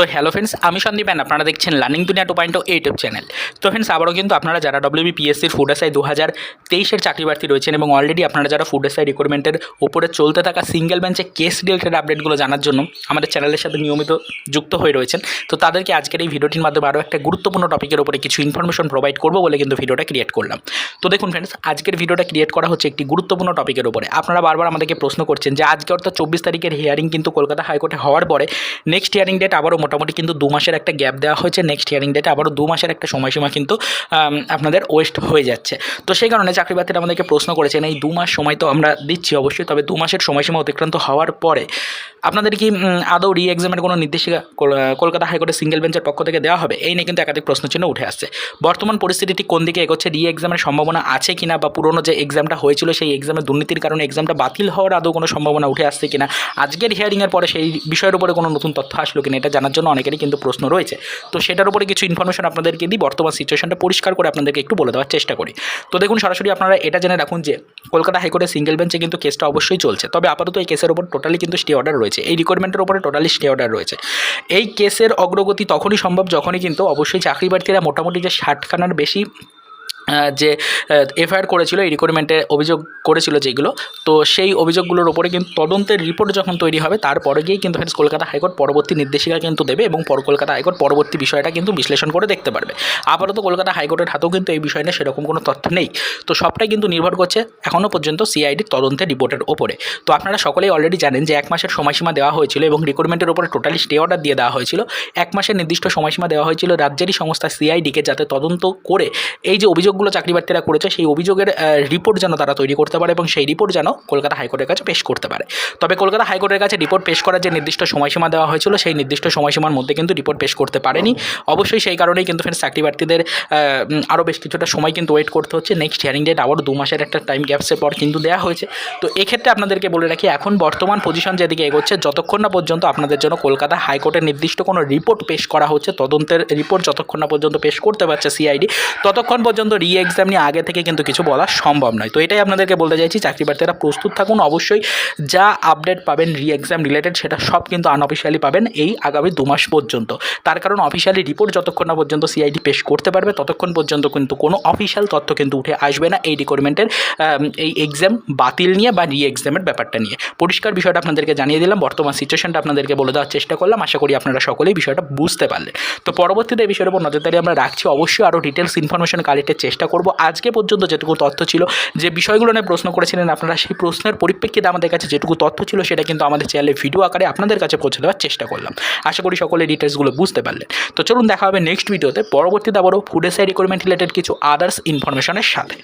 তো hello friends আমি Sandeep and আপনারা দেখছেন learning Duniya two point YouTube channel তো ফ্রেন্ডস আবারও কিন্তু আপনারা যারা ডব্লিউবি পিএসসির ফুড এসআই দু হাজার তেইশের চাকরি প্রার্থী রয়েছেন এবং অলরেডি আপনারা যারা ফুড এসআই রিক্রুটমেন্টের উপরে চলতে থাকা সিঙ্গেল বেঞ্চে কেস রিলেটেড আপডেটগুলো জানার জন্য আমাদের চ্যানেলের সাথে নিয়মিত যুক্ত হয়ে রয়েছেন। তো তাদেরকে আজকের এই ভিডিওটির মাধ্যমে আরও একটা গুরুত্বপূর্ণ টপিকের উপরে কিছু ইনফরমেশন প্রোভাইড করব বলে কিন্তু ভিডিওটা ক্রিয়েট করলাম। তো দেখুন ফ্রেন্ডস আজকের ভিডিওটা ক্রিয়েট করা হচ্ছে একটি গুরুত্বপূর্ণ টপিকের উপরে। আপনারা বারবার আমাদেরকে প্রশ্ন করছেন যে আজকে অর্থাৎ চব্বিশ তারিখের হিয়ারিং কিন্তু কলকাতা হাইকোর্টে হওয়ার পরে নেক্সট হিয়ারিং ডেট আবারও মোটামুটি কিন্তু দু মাসের একটা গ্যাপ দেওয়া হয়েছে। নেক্সট হিয়ারিং ডেটে আবারও দু মাসের একটা সময়সীমা কিন্তু আপনাদের ওয়েস্ট হয়ে যাচ্ছে। তো সেই কারণে চাকরি আমাদেরকে প্রশ্ন করেছেন, এই দু মাস সময় তো আমরা দিচ্ছি অবশ্যই, তবে দু মাসের সময়সীমা অতিক্রান্ত হওয়ার পরে আপনাদের কি আদৌ রি এক্সামের কোনো নির্দেশিকা কলকাতা হাইকোর্টের সিঙ্গেল বেঞ্চের পক্ষ থেকে দেওয়া হবে? এই নিয়ে কিন্তু একাধিক প্রশ্নচিহ্ন উঠে আসছে। বর্তমান পরিস্থিতিটি কোন দিকে এগোচ্ছে? রি এক্সামের সম্ভাবনা আছে কিনা বা পুরনো যে এক্সামটা হয়েছিল, সেই এক্সামের দুর্নীতির কারণে এক্সামটা বাতিল হওয়ার আদৌ কোনো সম্ভাবনা উঠে আসছে কিনা? আজকের হিয়ারিংয়ের পরে সেই বিষয়ের উপরে কোনো নতুন তথ্য আসলো কিনা, এটা জানার জন্য অনেকেরই কিন্তু প্রশ্ন রয়েছে। তো সেটার উপরে কিছু ইনফরমেশন আপনাদেরকে দিই, বর্তমান সিচুয়েশনটা পরিষ্কার করে আপনাদেরকে একটু বলে দেওয়ার চেষ্টা করি। তো দেখুন, সরাসরি আপনারা এটা জেনে রাখুন যে কলকাতা হাইকোর্টের সিঙ্গেল বেঞ্চে কিন্তু কেসটা অবশ্যই চলছে। তবে আপাতত এই কেসের উপর টোটালি কিন্তু স্টে অর্ডার রয়েছে। এই রিকোয়ারমেন্টের উপরে টোটালি স্টে অর্ডার রয়েছে। এই কেসের অগ্রগতি তখনই সম্ভব যখনই কিন্তু অবশ্যই চাকরি প্রার্থীরা মোটামুটি যে ষাটখানার বেশি যে এফআইআর করেছিল, এই রিক্রুটমেন্টে অভিযোগ করেছিল যেগুলো, তো সেই অভিযোগগুলোর ওপরে কিন্তু তদন্তের রিপোর্ট যখন তৈরি হবে, তারপরে গিয়েই কিন্তু ফ্রেন্ডস কলকাতা হাইকোর্ট পরবর্তী নির্দেশিকা কিন্তু দেবে এবং পর কলকাতা হাইকোর্ট পরবর্তী বিষয়টা কিন্তু বিশ্লেষণ করে দেখতে পারবে। আপাতত কলকাতা হাইকোর্টের হাতেও কিন্তু এই বিষয় নিয়ে সেরকম কোনো তথ্য নেই। তো সবটাই কিন্তু নির্ভর করছে এখনও পর্যন্ত সিআইডির তদন্তের রিপোর্টের ওপরে। তো আপনারা সকলেই অলরেডি জানেন যে এক মাসের সময়সীমা দেওয়া হয়েছিল এবং রিক্রুটমেন্টের উপরে টোটালি স্টে অর্ডার দিয়ে দেওয়া হয়েছিল। এক মাসের নির্দিষ্ট সময়সীমা দেওয়া হয়েছিল রাজ্যেরই সংস্থা সিআইডিকে যাতে তদন্ত করে এই যে অভিযোগগুলো চাকরি প্রার্থীরা করেছে, সেই অভিযোগের রিপোর্ট যেন তারা তৈরি করতে পারে এবং সেই রিপোর্ট যেন কলকাতা হাইকোর্টের কাছে পেশ করতে পারে। তবে কলকাতা হাইকোর্টের কাছে রিপোর্ট পেশ করার যে নির্দিষ্ট সময়সীমা দেওয়া হয়েছিল, সেই নির্দিষ্ট সময়সীমার মধ্যে কিন্তু রিপোর্ট পেশ করতে পারেনি। অবশ্যই সেই কারণেই কিন্তু ফ্রেন্ডস চাকরি প্রার্থীদের আরও বেশ কিছুটা সময় কিন্তু ওয়েট করতে হচ্ছে। নেক্সট হিয়ারিং ডেট আবারও দু মাসের একটা টাইম গ্যাপসের পর কিন্তু দেওয়া হয়েছে। তো এক্ষেত্রে আপনাদেরকে বলে রাখি, এখন বর্তমান পজিশন যেদিকে এগোচ্ছে, যতক্ষণ না পর্যন্ত আপনাদের জন্য কলকাতা হাইকোর্টের নির্দিষ্ট কোনো রিপোর্ট পেশ করা হচ্ছে, তদন্তের রিপোর্ট যতক্ষণ না পর্যন্ত পেশ করতে পারছে সিআইডি ততক্ষণ পর্যন্ত রি এক্সাম নিয়ে আগে থেকে কিন্তু কিছু বলা সম্ভব নয়। তো এটাই আপনাদেরকে বলতে চাইছি, চাকরি প্রার্থীরা প্রস্তুত থাকুন অবশ্যই। যা আপডেট পাবেন রি এক্সাম রিলেটেড সেটা সব কিন্তু আনঅফিসিয়ালি পাবেন এই আগামী দু মাস পর্যন্ত। তার কারণ অফিসিয়ালি রিপোর্ট যতক্ষণ না পর্যন্ত সিআইডি পেশ করতে পারবে, ততক্ষণ পর্যন্ত কিন্তু কোনো অফিসিয়াল তথ্য কিন্তু উঠে আসবে না এই রিকোয়ারমেন্টের এই এক্সাম বাতিল নিয়ে বা রি এক্সামের ব্যাপারটা নিয়ে। পরিষ্কার বিষয়টা আপনাদেরকে জানিয়ে দিলাম, বর্তমান সিচুয়েশনটা আপনাদেরকে বলে দেওয়ার চেষ্টা করলাম। আশা করি আপনারা সকলেই বিষয়টা বুঝতে পারলেন। তো পরবর্তীতে এই বিষয়ের উপর নজরদারি আমরা রাখছি। অবশ্যই আরও ডিটেলস ইনফরমেশন কালেক্টের চেষ্টা করব। আজকে পর্যন্ত যেটুকু তথ্য ছিল, যে বিষয়গুলো নিয়ে প্রশ্ন করেছিলেন আপনারা, সেই প্রশ্নের পরিপ্রেক্ষিতে আমাদের কাছে যেটুকু তথ্য ছিল, সেটা কিন্তু আমাদের চ্যানেলে ভিডিও আকারে আপনাদের কাছে পৌঁছে দেওয়ার চেষ্টা করলাম। আশা করি সকলে ডিটেলসগুলো বুঝতে পারলেন। তো চলুন দেখা হবে নেক্সট ভিডিওতে পরবর্তীতে আবারও ফুড এসআই রিকোয়ারমেন্ট রিলেটেড কিছু আদার্স ইনফরমেশনের সাথে।